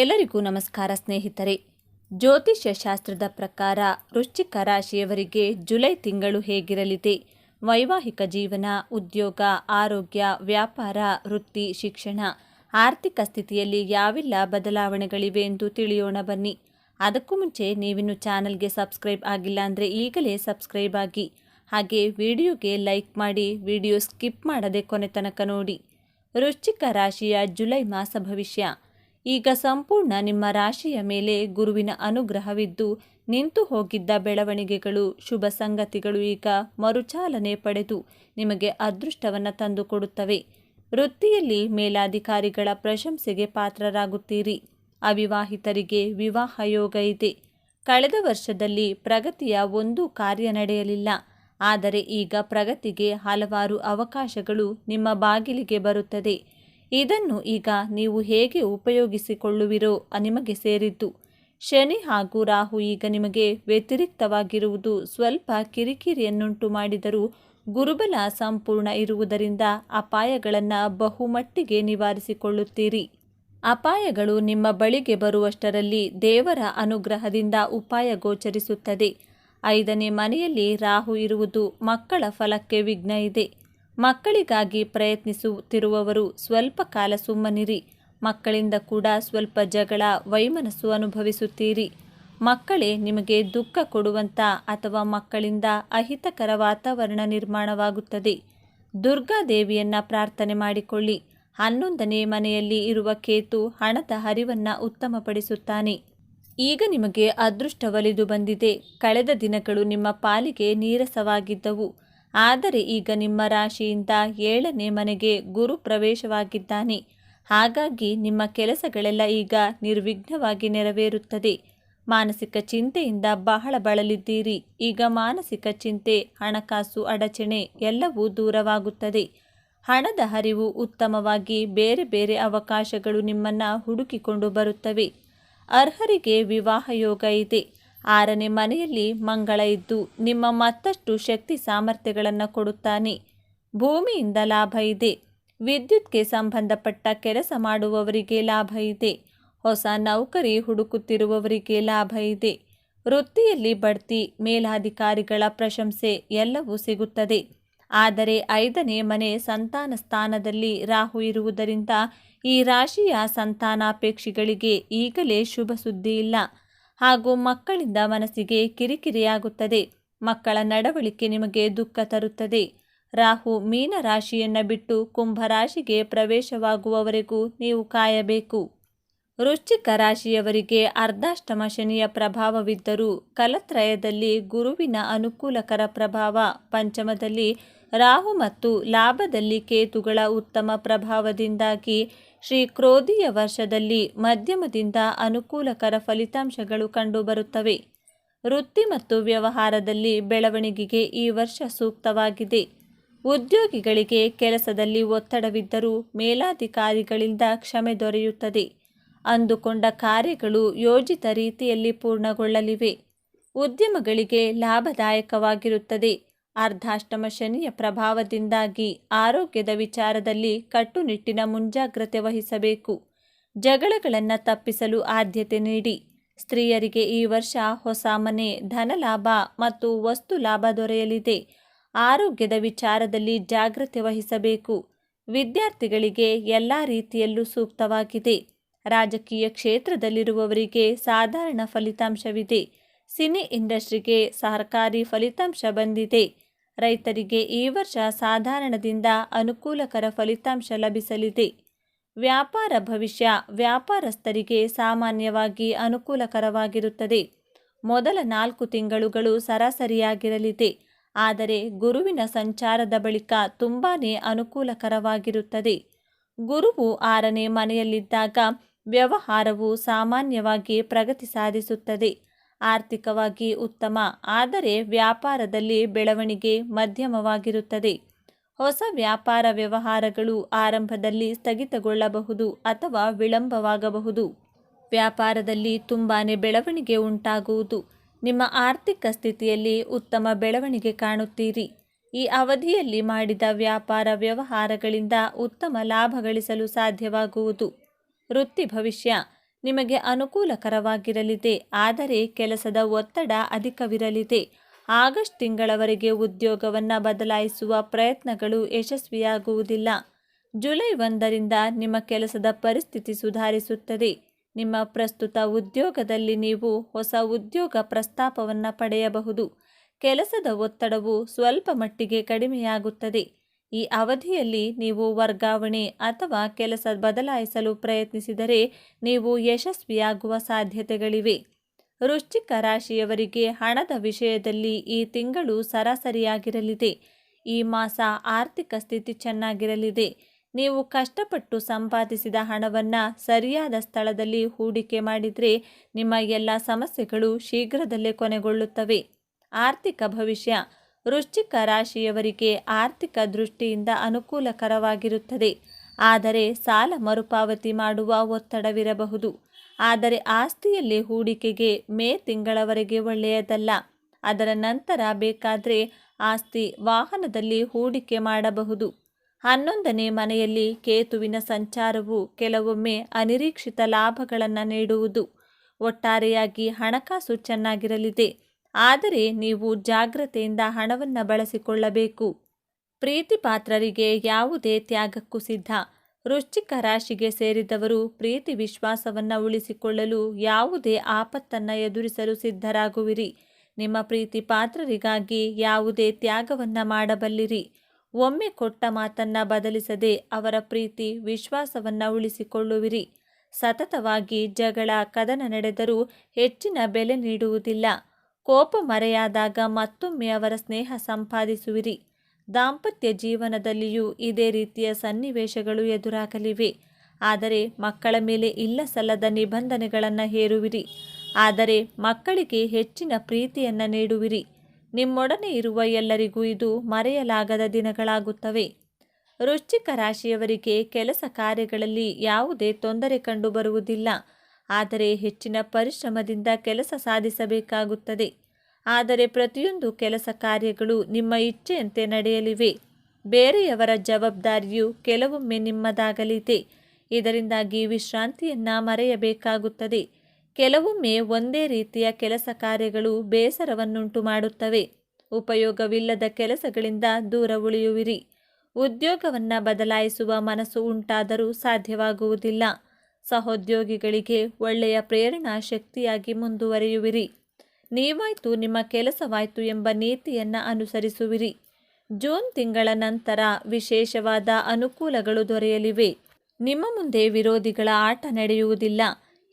ಎಲ್ಲರಿಗೂ ನಮಸ್ಕಾರ ಸ್ನೇಹಿತರೆ. ಜ್ಯೋತಿಷ್ಯ ಶಾಸ್ತ್ರದ ಪ್ರಕಾರ ವೃಶ್ಚಿಕ ರಾಶಿಯವರಿಗೆ ಜುಲೈ ತಿಂಗಳು ಹೇಗಿರಲಿದೆ? ವೈವಾಹಿಕ ಜೀವನ, ಉದ್ಯೋಗ, ಆರೋಗ್ಯ, ವ್ಯಾಪಾರ, ವೃತ್ತಿ, ಶಿಕ್ಷಣ, ಆರ್ಥಿಕ ಸ್ಥಿತಿಯಲ್ಲಿ ಯಾವೆಲ್ಲ ಬದಲಾವಣೆಗಳಿವೆ ಎಂದು ತಿಳಿಯೋಣ ಬನ್ನಿ. ಅದಕ್ಕೂ ಮುಂಚೆ ನೀವಿನ್ನು ಚಾನಲ್ಗೆ ಸಬ್ಸ್ಕ್ರೈಬ್ ಆಗಿಲ್ಲ ಅಂದರೆ ಈಗಲೇ ಸಬ್ಸ್ಕ್ರೈಬ್ ಆಗಿ. ಹಾಗೆ ವಿಡಿಯೋಗೆ ಲೈಕ್ ಮಾಡಿ, ವಿಡಿಯೋ ಸ್ಕಿಪ್ ಮಾಡದೆ ಕೊನೆ ತನಕ ನೋಡಿ. ವೃಶ್ಚಿಕ ರಾಶಿಯ ಜುಲೈ ಮಾಸ ಭವಿಷ್ಯ. ಈಗ ಸಂಪೂರ್ಣ ನಿಮ್ಮ ರಾಶಿಯ ಮೇಲೆ ಗುರುವಿನ ಅನುಗ್ರಹವಿದ್ದು ನಿಂತು ಹೋಗಿದ್ದ ಬೆಳವಣಿಗೆಗಳು, ಶುಭ ಸಂಗತಿಗಳು ಈಗ ಮರುಚಾಲನೆ ಪಡೆದು ನಿಮಗೆ ಅದೃಷ್ಟವನ್ನು ತಂದುಕೊಡುತ್ತವೆ. ವೃತ್ತಿಯಲ್ಲಿ ಮೇಲಾಧಿಕಾರಿಗಳ ಪ್ರಶಂಸೆಗೆ ಪಾತ್ರರಾಗುತ್ತೀರಿ. ಅವಿವಾಹಿತರಿಗೆ ವಿವಾಹ ಯೋಗ ಇದೆ. ಕಳೆದ ವರ್ಷದಲ್ಲಿ ಪ್ರಗತಿಯ ಒಂದು ಕಾರ್ಯ ನಡೆಯಲಿಲ್ಲ. ಆದರೆ ಈಗ ಪ್ರಗತಿಗೆ ಹಲವಾರು ಅವಕಾಶಗಳು ನಿಮ್ಮ ಬಾಗಿಲಿಗೆ ಬರುತ್ತದೆ. ಇದನ್ನು ಈಗ ನೀವು ಹೇಗೆ ಉಪಯೋಗಿಸಿಕೊಳ್ಳುವಿರೋ ನಿಮಗೆ ಸೇರಿದ್ದು. ಶನಿ ಹಾಗೂ ರಾಹು ಈಗ ನಿಮಗೆ ವ್ಯತಿರಿಕ್ತವಾಗಿರುವುದು ಸ್ವಲ್ಪ ಕಿರಿಕಿರಿಯನ್ನುಂಟು ಮಾಡಿದರೂ ಗುರುಬಲ ಸಂಪೂರ್ಣ ಇರುವುದರಿಂದ ಅಪಾಯಗಳನ್ನು ಬಹುಮಟ್ಟಿಗೆ ನಿವಾರಿಸಿಕೊಳ್ಳುತ್ತೀರಿ. ಅಪಾಯಗಳು ನಿಮ್ಮ ಬಳಿಗೆ ಬರುವಷ್ಟರಲ್ಲಿ ದೇವರ ಅನುಗ್ರಹದಿಂದ ಉಪಾಯ ಗೋಚರಿಸುತ್ತದೆ. ಐದನೇ ಮನೆಯಲ್ಲಿ ರಾಹು ಇರುವುದು ಮಕ್ಕಳ ಫಲಕ್ಕೆ ವಿಘ್ನ ಇದೆ. ಮಕ್ಕಳಿಗಾಗಿ ಪ್ರಯತ್ನಿಸುತ್ತಿರುವವರು ಸ್ವಲ್ಪ ಕಾಲ ಸುಮ್ಮನಿರಿ. ಮಕ್ಕಳಿಂದ ಕೂಡ ಸ್ವಲ್ಪ ಜಗಳ, ವೈಮನಸ್ಸು ಅನುಭವಿಸುತ್ತೀರಿ. ಮಕ್ಕಳೇ ನಿಮಗೆ ದುಃಖ ಕೊಡುವಂಥ ಅಥವಾ ಮಕ್ಕಳಿಂದ ಅಹಿತಕರ ವಾತಾವರಣ ನಿರ್ಮಾಣವಾಗುತ್ತದೆ. ದುರ್ಗಾದೇವಿಯನ್ನು ಪ್ರಾರ್ಥನೆ ಮಾಡಿಕೊಳ್ಳಿ. ಹನ್ನೊಂದನೇ ಮನೆಯಲ್ಲಿ ಇರುವ ಕೇತು ಹಣದ ಹರಿವನ್ನು ಉತ್ತಮಪಡಿಸುತ್ತಾನೆ. ಈಗ ನಿಮಗೆ ಅದೃಷ್ಟ ಒಲಿದು ಬಂದಿದೆ. ಕಳೆದ ದಿನಗಳು ನಿಮ್ಮ ಪಾಲಿಗೆ ನೀರಸವಾಗಿದ್ದವು. ಆದರೆ ಈಗ ನಿಮ್ಮ ರಾಶಿಯಿಂದ ಏಳನೇ ಮನೆಗೆ ಗುರು ಪ್ರವೇಶವಾಗಿದ್ದಾನೆ. ಹಾಗಾಗಿ ನಿಮ್ಮ ಕೆಲಸಗಳೆಲ್ಲ ಈಗ ನಿರ್ವಿಘ್ನವಾಗಿ ನೆರವೇರುತ್ತದೆ. ಮಾನಸಿಕ ಚಿಂತೆಯಿಂದ ಬಹಳ ಬಳಲಿದ್ದೀರಿ. ಈಗ ಮಾನಸಿಕ ಚಿಂತೆ, ಹಣಕಾಸು ಅಡಚಣೆ ಎಲ್ಲವೂ ದೂರವಾಗುತ್ತದೆ. ಹಣದ ಹರಿವು ಉತ್ತಮವಾಗಿ ಬೇರೆ ಬೇರೆ ಅವಕಾಶಗಳು ನಿಮ್ಮನ್ನು ಹುಡುಕಿಕೊಂಡು ಬರುತ್ತವೆ. ಅರ್ಹರಿಗೆ ವಿವಾಹ ಯೋಗ ಇದೆ. ಆರನೇ ಮನೆಯಲ್ಲಿ ಮಂಗಳ ಇದ್ದು ನಿಮ್ಮ ಮತ್ತಷ್ಟು ಶಕ್ತಿ ಸಾಮರ್ಥ್ಯಗಳನ್ನು ಕೊಡುತ್ತಾನೆ. ಭೂಮಿಯಿಂದ ಲಾಭ ಇದೆ. ವಿದ್ಯುತ್ಗೆ ಸಂಬಂಧಪಟ್ಟ ಕೆಲಸ ಮಾಡುವವರಿಗೆ ಲಾಭ ಇದೆ. ಹೊಸ ನೌಕರಿ ಹುಡುಕುತ್ತಿರುವವರಿಗೆ ಲಾಭ ಇದೆ. ವೃತ್ತಿಯಲ್ಲಿ ಬಡ್ತಿ, ಮೇಲಾಧಿಕಾರಿಗಳ ಪ್ರಶಂಸೆ ಎಲ್ಲವೂ ಸಿಗುತ್ತದೆ. ಆದರೆ ಐದನೇ ಮನೆ ಸಂತಾನ ಸ್ಥಾನದಲ್ಲಿ ರಾಹು ಇರುವುದರಿಂದ ಈ ರಾಶಿಯ ಸಂತಾನಾಪೇಕ್ಷಿಗಳಿಗೆ ಈಗಲೇ ಶುಭ ಸುದ್ದಿ ಇಲ್ಲ. ಹಾಗೂ ಮಕ್ಕಳಿಂದ ಮನಸ್ಸಿಗೆ ಕಿರಿಕಿರಿಯಾಗುತ್ತದೆ. ಮಕ್ಕಳ ನಡವಳಿಕೆ ನಿಮಗೆ ದುಃಖ ತರುತ್ತದೆ. ರಾಹು ಮೀನ ರಾಶಿಯನ್ನು ಬಿಟ್ಟು ಕುಂಭರಾಶಿಗೆ ಪ್ರವೇಶವಾಗುವವರೆಗೂ ನೀವು ಕಾಯಬೇಕು. ವೃಶ್ಚಿಕ ರಾಶಿಯವರಿಗೆ ಅರ್ಧಾಷ್ಟಮ ಶನಿಯ ಪ್ರಭಾವವಿದ್ದರೂ ಕಲತ್ರಯದಲ್ಲಿ ಗುರುವಿನ ಅನುಕೂಲಕರ ಪ್ರಭಾವ. ಪಂಚಮದಲ್ಲಿ ರಾಹು ಮತ್ತು ಲಾಭದಲ್ಲಿ ಕೇತುಗಳ ಉತ್ತಮ ಪ್ರಭಾವದಿಂದಾಗಿ ಶ್ರೀ ಕ್ರೋಧಿಯ ವರ್ಷದಲ್ಲಿ ಮಧ್ಯಮದಿಂದ ಅನುಕೂಲಕರ ಫಲಿತಾಂಶಗಳು ಕಂಡುಬರುತ್ತವೆ. ವೃತ್ತಿ ಮತ್ತು ವ್ಯವಹಾರದಲ್ಲಿ ಬೆಳವಣಿಗೆಗೆ ಈ ವರ್ಷ ಸೂಕ್ತವಾಗಿದೆ. ಉದ್ಯೋಗಿಗಳಿಗೆ ಕೆಲಸದಲ್ಲಿ ಒತ್ತಡವಿದ್ದರೂ ಮೇಲಾಧಿಕಾರಿಗಳಿಂದ ಕ್ಷಮೆ ದೊರೆಯುತ್ತದೆ. ಅಂದುಕೊಂಡ ಕಾರ್ಯಗಳು ಯೋಜಿತ ರೀತಿಯಲ್ಲಿ ಪೂರ್ಣಗೊಳ್ಳಲಿವೆ. ಉದ್ಯಮಗಳಿಗೆ ಲಾಭದಾಯಕವಾಗಿರುತ್ತದೆ. ಅರ್ಧಾಷ್ಟಮ ಶನಿಯ ಪ್ರಭಾವದಿಂದಾಗಿ ಆರೋಗ್ಯದ ವಿಚಾರದಲ್ಲಿ ಕಟ್ಟುನಿಟ್ಟಿನ ಮುಂಜಾಗ್ರತೆ ವಹಿಸಬೇಕು. ಜಗಳಗಳನ್ನು ತಪ್ಪಿಸಲು ಆದ್ಯತೆ ನೀಡಿ. ಸ್ತ್ರೀಯರಿಗೆ ಈ ವರ್ಷ ಹೊಸ ಮನೆ ಧನಲಾಭ ಮತ್ತು ವಸ್ತು ಲಾಭ ದೊರೆಯಲಿದೆ. ಆರೋಗ್ಯದ ವಿಚಾರದಲ್ಲಿ ಜಾಗ್ರತೆ ವಹಿಸಬೇಕು. ವಿದ್ಯಾರ್ಥಿಗಳಿಗೆ ಎಲ್ಲ ರೀತಿಯಲ್ಲೂ ಸೂಕ್ತವಾಗಿದೆ. ರಾಜಕೀಯ ಕ್ಷೇತ್ರದಲ್ಲಿರುವವರಿಗೆ ಸಾಧಾರಣ ಫಲಿತಾಂಶವಿದೆ. ಸಿನಿ ಇಂಡಸ್ಟ್ರಿಗೆ ಸಹಕಾರಿ ಫಲಿತಾಂಶ ಬಂದಿದೆ. ರೈತರಿಗೆ ಈ ವರ್ಷ ಸಾಧಾರಣದಿಂದ ಅನುಕೂಲಕರ ಫಲಿತಾಂಶ ಲಭಿಸಲಿದೆ. ವ್ಯಾಪಾರ ಭವಿಷ್ಯ ವ್ಯಾಪಾರಸ್ಥರಿಗೆ ಸಾಮಾನ್ಯವಾಗಿ ಅನುಕೂಲಕರವಾಗಿರುತ್ತದೆ. ಮೊದಲ ನಾಲ್ಕು ತಿಂಗಳುಗಳು ಸರಾಸರಿಯಾಗಿರಲಿದೆ. ಆದರೆ ಗುರುವಿನ ಸಂಚಾರದ ಬಳಿಕ ತುಂಬಾ ಅನುಕೂಲಕರವಾಗಿರುತ್ತದೆ. ಗುರುವು ಆರನೇ ಮನೆಯಲ್ಲಿದ್ದಾಗ ವ್ಯವಹಾರವು ಸಾಮಾನ್ಯವಾಗಿ ಪ್ರಗತಿ ಸಾಧಿಸುತ್ತದೆ. ಆರ್ಥಿಕವಾಗಿ ಉತ್ತಮ, ಆದರೆ ವ್ಯಾಪಾರದಲ್ಲಿ ಬೆಳವಣಿಗೆ ಮಧ್ಯಮವಾಗಿರುತ್ತದೆ. ಹೊಸ ವ್ಯಾಪಾರ ವ್ಯವಹಾರಗಳು ಆರಂಭದಲ್ಲಿ ಸ್ಥಗಿತಗೊಳ್ಳಬಹುದು ಅಥವಾ ವಿಳಂಬವಾಗಬಹುದು. ವ್ಯಾಪಾರದಲ್ಲಿ ತುಂಬಾ ಬೆಳವಣಿಗೆ ಉಂಟಾಗುವುದು. ನಿಮ್ಮ ಆರ್ಥಿಕ ಸ್ಥಿತಿಯಲ್ಲಿ ಉತ್ತಮ ಬೆಳವಣಿಗೆ ಕಾಣುತ್ತೀರಿ. ಈ ಅವಧಿಯಲ್ಲಿ ಮಾಡಿದ ವ್ಯಾಪಾರ ವ್ಯವಹಾರಗಳಿಂದ ಉತ್ತಮ ಲಾಭ ಗಳಿಸಲು ಸಾಧ್ಯವಾಗುವುದು. ವೃತ್ತಿ ಭವಿಷ್ಯ. ನಿಮಗೆ ಅನುಕೂಲಕರವಾಗಿರಲಿದೆ. ಆದರೆ ಕೆಲಸದ ಒತ್ತಡ ಅಧಿಕವಿರಲಿದೆ. ಆಗಸ್ಟ್ ತಿಂಗಳವರೆಗೆ ಉದ್ಯೋಗವನ್ನು ಬದಲಾಯಿಸುವ ಪ್ರಯತ್ನಗಳು ಯಶಸ್ವಿಯಾಗುವುದಿಲ್ಲ. ಜುಲೈ ಒಂದರಿಂದ ನಿಮ್ಮ ಕೆಲಸದ ಪರಿಸ್ಥಿತಿ ಸುಧಾರಿಸುತ್ತದೆ. ನಿಮ್ಮ ಪ್ರಸ್ತುತ ಉದ್ಯೋಗದಲ್ಲಿ ನೀವು ಹೊಸ ಉದ್ಯೋಗ ಪ್ರಸ್ತಾಪವನ್ನು ಪಡೆಯಬಹುದು. ಕೆಲಸದ ಒತ್ತಡವು ಸ್ವಲ್ಪ ಮಟ್ಟಿಗೆ ಕಡಿಮೆಯಾಗುತ್ತದೆ. ಈ ಅವಧಿಯಲ್ಲಿ ನೀವು ವರ್ಗಾವಣೆ ಅಥವಾ ಕೆಲಸ ಬದಲಾಯಿಸಲು ಪ್ರಯತ್ನಿಸಿದರೆ ನೀವು ಯಶಸ್ವಿಯಾಗುವ ಸಾಧ್ಯತೆಗಳಿವೆ. ವೃಶ್ಚಿಕ ರಾಶಿಯವರಿಗೆ ಹಣದ ವಿಷಯದಲ್ಲಿ ಈ ತಿಂಗಳು ಸರಾಸರಿಯಾಗಿರಲಿದೆ. ಈ ಮಾಸ ಆರ್ಥಿಕ ಸ್ಥಿತಿ ಚೆನ್ನಾಗಿರಲಿದೆ. ನೀವು ಕಷ್ಟಪಟ್ಟು ಸಂಪಾದಿಸಿದ ಹಣವನ್ನು ಸರಿಯಾದ ಸ್ಥಳದಲ್ಲಿ ಹೂಡಿಕೆ ಮಾಡಿದರೆ ನಿಮ್ಮ ಎಲ್ಲ ಸಮಸ್ಯೆಗಳು ಶೀಘ್ರದಲ್ಲೇ ಕೊನೆಗೊಳ್ಳುತ್ತವೆ. ಆರ್ಥಿಕ ಭವಿಷ್ಯ ವೃಶ್ಚಿಕ ರಾಶಿಯವರಿಗೆ ಆರ್ಥಿಕ ದೃಷ್ಟಿಯಿಂದ ಅನುಕೂಲಕರವಾಗಿರುತ್ತದೆ. ಆದರೆ ಸಾಲ ಮರುಪಾವತಿ ಮಾಡುವ ಒತ್ತಡವಿರಬಹುದು. ಆದರೆ ಆಸ್ತಿಯಲ್ಲಿ ಹೂಡಿಕೆಗೆ ಮೇ ತಿಂಗಳವರೆಗೆ ಒಳ್ಳೆಯದಲ್ಲ. ಅದರ ನಂತರ ಬೇಕಾದರೆ ಆಸ್ತಿ ವಾಹನದಲ್ಲಿ ಹೂಡಿಕೆ ಮಾಡಬಹುದು. ಹನ್ನೊಂದನೇ ಮನೆಯಲ್ಲಿ ಕೇತುವಿನ ಸಂಚಾರವು ಕೆಲವೊಮ್ಮೆ ಅನಿರೀಕ್ಷಿತ ಲಾಭಗಳನ್ನು ನೀಡುವುದು. ಒಟ್ಟಾರೆಯಾಗಿ ಹಣಕಾಸು ಚೆನ್ನಾಗಿರಲಿದೆ. ಆದರೆ ನೀವು ಜಾಗ್ರತೆಯಿಂದ ಹಣವನ್ನು ಬಳಸಿಕೊಳ್ಳಬೇಕು. ಪ್ರೀತಿ ಪಾತ್ರರಿಗೆ ಯಾವುದೇ ತ್ಯಾಗಕ್ಕೂ ಸಿದ್ಧ. ವೃಶ್ಚಿಕ ರಾಶಿಗೆ ಸೇರಿದವರು ಪ್ರೀತಿ ವಿಶ್ವಾಸವನ್ನು ಉಳಿಸಿಕೊಳ್ಳಲು ಯಾವುದೇ ಆಪತ್ತನ್ನು ಎದುರಿಸಲು ಸಿದ್ಧರಾಗುವಿರಿ. ನಿಮ್ಮ ಪ್ರೀತಿ ಪಾತ್ರರಿಗಾಗಿ ಯಾವುದೇ ತ್ಯಾಗವನ್ನು ಮಾಡಬಲ್ಲಿರಿ. ಒಮ್ಮೆ ಕೊಟ್ಟ ಮಾತನ್ನು ಬದಲಿಸದೆ ಅವರ ಪ್ರೀತಿ ವಿಶ್ವಾಸವನ್ನು ಉಳಿಸಿಕೊಳ್ಳುವಿರಿ. ಸತತವಾಗಿ ಜಗಳ, ಕದನ ನಡೆದರೂ ಹೆಚ್ಚಿನ ಬೆಲೆ ನೀಡುವುದಿಲ್ಲ. ಕೋಪ ಮರೆಯಾದಾಗ ಮತ್ತೊಮ್ಮೆ ಅವರ ಸ್ನೇಹ ಸಂಪಾದಿಸುವಿರಿ. ದಾಂಪತ್ಯ ಜೀವನದಲ್ಲಿಯೂ ಇದೇ ರೀತಿಯ ಸನ್ನಿವೇಶಗಳು ಎದುರಾಗಲಿವೆ. ಆದರೆ ಮಕ್ಕಳ ಮೇಲೆ ಇಲ್ಲ ಸಲ್ಲದ ನಿಬಂಧನೆಗಳನ್ನು ಹೇರುವಿರಿ. ಆದರೆ ಮಕ್ಕಳಿಗೆ ಹೆಚ್ಚಿನ ಪ್ರೀತಿಯನ್ನು ನೀಡುವಿರಿ. ನಿಮ್ಮೊಡನೆ ಇರುವ ಎಲ್ಲರಿಗೂ ಇದು ಮರೆಯಲಾಗದ ದಿನಗಳಾಗುತ್ತವೆ. ವೃಶ್ಚಿಕ ರಾಶಿಯವರಿಗೆ ಕೆಲಸ ಕಾರ್ಯಗಳಲ್ಲಿ ಯಾವುದೇ ತೊಂದರೆ ಕಂಡುಬರುವುದಿಲ್ಲ. ಆದರೆ ಹೆಚ್ಚಿನ ಪರಿಶ್ರಮದಿಂದ ಕೆಲಸ ಸಾಧಿಸಬೇಕಾಗುತ್ತದೆ. ಆದರೆ ಪ್ರತಿಯೊಂದು ಕೆಲಸ ಕಾರ್ಯಗಳು ನಿಮ್ಮ ಇಚ್ಛೆಯಂತೆ ನಡೆಯಲಿವೆ. ಬೇರೆಯವರ ಜವಾಬ್ದಾರಿಯು ಕೆಲವೊಮ್ಮೆ ನಿಮ್ಮದಾಗಲಿದೆ. ಇದರಿಂದಾಗಿ ವಿಶ್ರಾಂತಿಯನ್ನು ಮರೆಯಬೇಕಾಗುತ್ತದೆ. ಕೆಲವೊಮ್ಮೆ ಒಂದೇ ರೀತಿಯ ಕೆಲಸ ಕಾರ್ಯಗಳು ಬೇಸರವನ್ನುಂಟು ಮಾಡುತ್ತವೆ. ಉಪಯೋಗವಿಲ್ಲದ ಕೆಲಸಗಳಿಂದ ದೂರ ಉಳಿಯುವಿರಿ. ಉದ್ಯೋಗವನ್ನು ಬದಲಾಯಿಸುವ ಮನಸ್ಸು ಉಂಟಾದರೂ ಸಾಧ್ಯವಾಗುವುದಿಲ್ಲ. ಸಹೋದ್ಯೋಗಿಗಳಿಗೆ ಒಳ್ಳೆಯ ಪ್ರೇರಣಾ ಶಕ್ತಿಯಾಗಿ ಮುಂದುವರಿಯುವಿರಿ. ನೀವಾಯ್ತು ನಿಮ್ಮ ಕೆಲಸವಾಯ್ತು ಎಂಬ ನೀತಿಯನ್ನು ಅನುಸರಿಸುವಿರಿ. ಜೂನ್ ತಿಂಗಳ ನಂತರ ವಿಶೇಷವಾದ ಅನುಕೂಲಗಳು ದೊರೆಯಲಿವೆ. ನಿಮ್ಮ ಮುಂದೆ ವಿರೋಧಿಗಳ ಆಟ ನಡೆಯುವುದಿಲ್ಲ.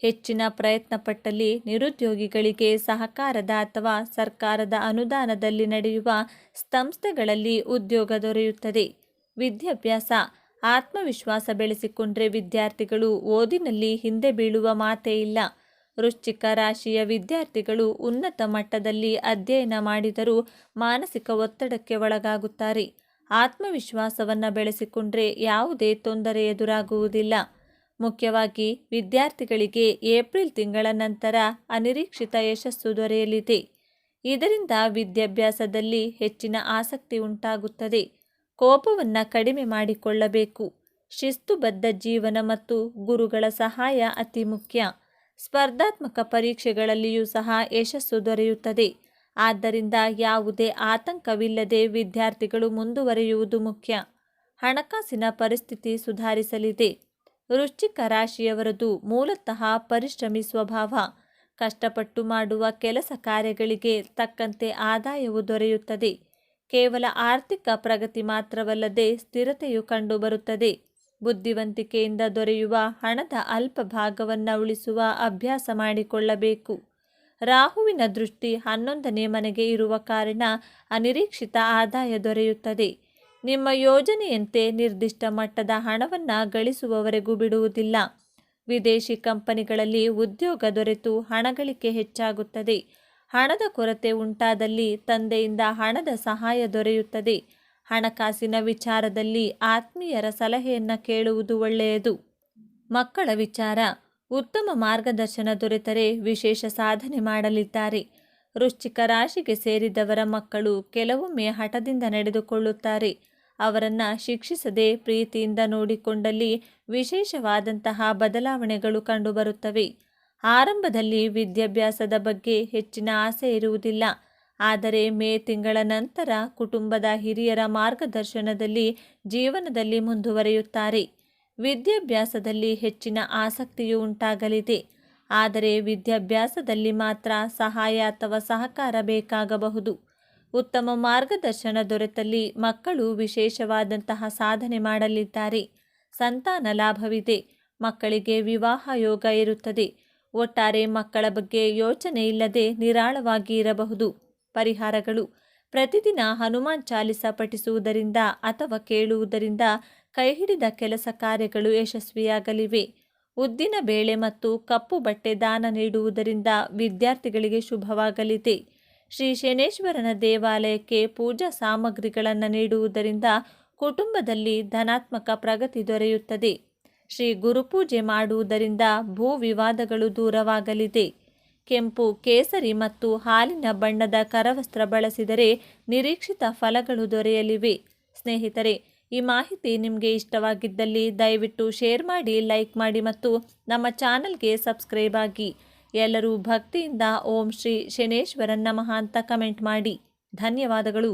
ಹೆಚ್ಚಿನ ಪ್ರಯತ್ನಪಟ್ಟಲ್ಲಿ ನಿರುದ್ಯೋಗಿಗಳಿಗೆ ಸಹಕಾರದ ಅಥವಾ ಸರ್ಕಾರದ ಅನುದಾನದಲ್ಲಿ ನಡೆಯುವ ಸಂಸ್ಥೆಗಳಲ್ಲಿ ಉದ್ಯೋಗ ದೊರೆಯುತ್ತದೆ. ವಿದ್ಯಾಭ್ಯಾಸ ಆತ್ಮವಿಶ್ವಾಸ ಬೆಳೆಸಿಕೊಂಡ್ರೆ ವಿದ್ಯಾರ್ಥಿಗಳು ಓದಿನಲ್ಲಿ ಹಿಂದೆ ಬೀಳುವ ಮಾತೇ ಇಲ್ಲ. ವೃಶ್ಚಿಕ ರಾಶಿಯ ವಿದ್ಯಾರ್ಥಿಗಳು ಉನ್ನತ ಮಟ್ಟದಲ್ಲಿ ಅಧ್ಯಯನ ಮಾಡಿದರೂ ಮಾನಸಿಕ ಒತ್ತಡಕ್ಕೆ ಒಳಗಾಗುತ್ತಾರೆ. ಆತ್ಮವಿಶ್ವಾಸವನ್ನು ಬೆಳೆಸಿಕೊಂಡ್ರೆ ಯಾವುದೇ ತೊಂದರೆ ಎದುರಾಗುವುದಿಲ್ಲ. ಮುಖ್ಯವಾಗಿ ವಿದ್ಯಾರ್ಥಿಗಳಿಗೆ ಏಪ್ರಿಲ್ ತಿಂಗಳ ನಂತರ ಅನಿರೀಕ್ಷಿತ ಯಶಸ್ಸು ದೊರೆಯಲಿದೆ. ಇದರಿಂದ ವಿದ್ಯಾಭ್ಯಾಸದಲ್ಲಿ ಹೆಚ್ಚಿನ ಆಸಕ್ತಿ ಉಂಟಾಗುತ್ತದೆ. ಕೋಪವನ್ನು ಕಡಿಮೆ ಮಾಡಿಕೊಳ್ಳಬೇಕು. ಶಿಸ್ತುಬದ್ಧ ಜೀವನ ಮತ್ತು ಗುರುಗಳ ಸಹಾಯ ಅತಿ ಮುಖ್ಯ. ಸ್ಪರ್ಧಾತ್ಮಕ ಪರೀಕ್ಷೆಗಳಲ್ಲಿಯೂ ಸಹ ಯಶಸ್ಸು ದೊರೆಯುತ್ತದೆ. ಆದ್ದರಿಂದ ಯಾವುದೇ ಆತಂಕವಿಲ್ಲದೆ ವಿದ್ಯಾರ್ಥಿಗಳು ಮುಂದುವರಿಯುವುದು ಮುಖ್ಯ. ಹಣಕಾಸಿನ ಪರಿಸ್ಥಿತಿ ಸುಧಾರಿಸಲಿದೆ. ವೃಶ್ಚಿಕ ರಾಶಿಯವರದು ಮೂಲತಃ ಪರಿಶ್ರಮಿ ಸ್ವಭಾವ. ಕಷ್ಟಪಟ್ಟು ಮಾಡುವ ಕೆಲಸ ಕಾರ್ಯಗಳಿಗೆ ತಕ್ಕಂತೆ ಆದಾಯವು ದೊರೆಯುತ್ತದೆ. ಕೇವಲ ಆರ್ಥಿಕ ಪ್ರಗತಿ ಮಾತ್ರವಲ್ಲದೆ ಸ್ಥಿರತೆಯು ಕಂಡುಬರುತ್ತದೆ. ಬುದ್ಧಿವಂತಿಕೆಯಿಂದ ದೊರೆಯುವ ಹಣದ ಅಲ್ಪ ಭಾಗವನ್ನು ಉಳಿಸುವ ಅಭ್ಯಾಸ ಮಾಡಿಕೊಳ್ಳಬೇಕು. ರಾಹುವಿನ ದೃಷ್ಟಿ ಹನ್ನೊಂದನೇ ಮನೆಗೆ ಇರುವ ಕಾರಣ ಅನಿರೀಕ್ಷಿತ ಆದಾಯ ದೊರೆಯುತ್ತದೆ. ನಿಮ್ಮ ಯೋಜನೆಯಂತೆ ನಿರ್ದಿಷ್ಟ ಮಟ್ಟದ ಹಣವನ್ನು ಗಳಿಸುವವರೆಗೂ ಬಿಡುವುದಿಲ್ಲ. ವಿದೇಶಿ ಕಂಪನಿಗಳಲ್ಲಿ ಉದ್ಯೋಗ ದೊರೆತು ಹಣಗಳಿಕೆ ಹೆಚ್ಚಾಗುತ್ತದೆ. ಹಣದ ಕೊರತೆ ಉಂಟಾದಲ್ಲಿ ತಂದೆಯಿಂದ ಹಣದ ಸಹಾಯ ದೊರೆಯುತ್ತದೆ. ಹಣಕಾಸಿನ ವಿಚಾರದಲ್ಲಿ ಆತ್ಮೀಯರ ಸಲಹೆಯನ್ನು ಕೇಳುವುದು ಒಳ್ಳೆಯದು. ಮಕ್ಕಳ ವಿಚಾರ, ಉತ್ತಮ ಮಾರ್ಗದರ್ಶನ ದೊರೆತರೆ ವಿಶೇಷ ಸಾಧನೆ ಮಾಡಲಿದ್ದಾರೆ. ವೃಶ್ಚಿಕ ರಾಶಿಗೆ ಸೇರಿದವರ ಮಕ್ಕಳು ಕೆಲವೊಮ್ಮೆ ಹಠದಿಂದ ನಡೆದುಕೊಳ್ಳುತ್ತಾರೆ. ಅವರನ್ನು ಶಿಕ್ಷಿಸದೆ ಪ್ರೀತಿಯಿಂದ ನೋಡಿಕೊಂಡಲ್ಲಿ ವಿಶೇಷವಾದಂತಹ ಬದಲಾವಣೆಗಳು ಕಂಡುಬರುತ್ತವೆ. ಆರಂಭದಲ್ಲಿ ವಿದ್ಯಾಭ್ಯಾಸದ ಬಗ್ಗೆ ಹೆಚ್ಚಿನ ಆಸೆ ಇರುವುದಿಲ್ಲ. ಆದರೆ ಮೇ ತಿಂಗಳ ನಂತರ ಕುಟುಂಬದ ಹಿರಿಯರ ಮಾರ್ಗದರ್ಶನದಲ್ಲಿ ಜೀವನದಲ್ಲಿ ಮುಂದುವರಿಯುತ್ತಾರೆ. ವಿದ್ಯಾಭ್ಯಾಸದಲ್ಲಿ ಹೆಚ್ಚಿನ ಆಸಕ್ತಿಯು ಉಂಟಾಗಲಿದೆ. ಆದರೆ ವಿದ್ಯಾಭ್ಯಾಸದಲ್ಲಿ ಮಾತ್ರ ಸಹಾಯ ಅಥವಾ ಸಹಕಾರ ಬೇಕಾಗಬಹುದು. ಉತ್ತಮ ಮಾರ್ಗದರ್ಶನ ದೊರೆತಲ್ಲಿ ಮಕ್ಕಳು ವಿಶೇಷವಾದಂತಹ ಸಾಧನೆ ಮಾಡಲಿದ್ದಾರೆ. ಸಂತಾನ ಲಾಭವಿದೆ. ಮಕ್ಕಳಿಗೆ ವಿವಾಹ ಯೋಗ ಇರುತ್ತದೆ. ಒಟ್ಟಾರೆ ಮಕ್ಕಳ ಬಗ್ಗೆ ಯೋಚನೆ ಇಲ್ಲದೆ ನಿರಾಳವಾಗಿ ಇರಬಹುದು. ಪರಿಹಾರಗಳು. ಪ್ರತಿದಿನ ಹನುಮಾನ್ ಚಾಲಿಸ ಪಠಿಸುವುದರಿಂದ ಅಥವಾ ಕೇಳುವುದರಿಂದ ಕೈಹಿಡಿದ ಕೆಲಸ ಕಾರ್ಯಗಳು ಯಶಸ್ವಿಯಾಗಲಿವೆ. ಉದ್ದಿನ ಬೇಳೆ ಮತ್ತು ಕಪ್ಪು ಬಟ್ಟೆ ದಾನ ನೀಡುವುದರಿಂದ ವಿದ್ಯಾರ್ಥಿಗಳಿಗೆ ಶುಭವಾಗಲಿದೆ. ಶ್ರೀ ಶನೇಶ್ವರನ ದೇವಾಲಯಕ್ಕೆ ಪೂಜಾ ಸಾಮಗ್ರಿಗಳನ್ನು ನೀಡುವುದರಿಂದ ಕುಟುಂಬದಲ್ಲಿ ಧನಾತ್ಮಕ ಪ್ರಗತಿ ದೊರೆಯುತ್ತದೆ. ಶ್ರೀ ಗುರುಪೂಜೆ ಮಾಡುವುದರಿಂದ ಭೂ ವಿವಾದಗಳು ದೂರವಾಗಲಿದೆ. ಕೆಂಪು ಕೇಸರಿ ಮತ್ತು ಹಾಲಿನ ಬಣ್ಣದ ಕರವಸ್ತ್ರ ಬಳಸಿದರೆ ನಿರೀಕ್ಷಿತ ಫಲಗಳು ದೊರೆಯಲಿವೆ. ಸ್ನೇಹಿತರೆ, ಈ ಮಾಹಿತಿ ನಿಮಗೆ ಇಷ್ಟವಾಗಿದ್ದಲ್ಲಿ ದಯವಿಟ್ಟು ಶೇರ್ ಮಾಡಿ, ಲೈಕ್ ಮಾಡಿ ಮತ್ತು ನಮ್ಮ ಚಾನಲ್ಗೆ ಸಬ್ಸ್ಕ್ರೈಬ್ ಆಗಿ. ಎಲ್ಲರೂ ಭಕ್ತಿಯಿಂದ ಓಂ ಶ್ರೀ ಶನೇಶ್ವರನ್ ಮಹಾಂತ ಅಂತ ಕಮೆಂಟ್ ಮಾಡಿ. ಧನ್ಯವಾದಗಳು.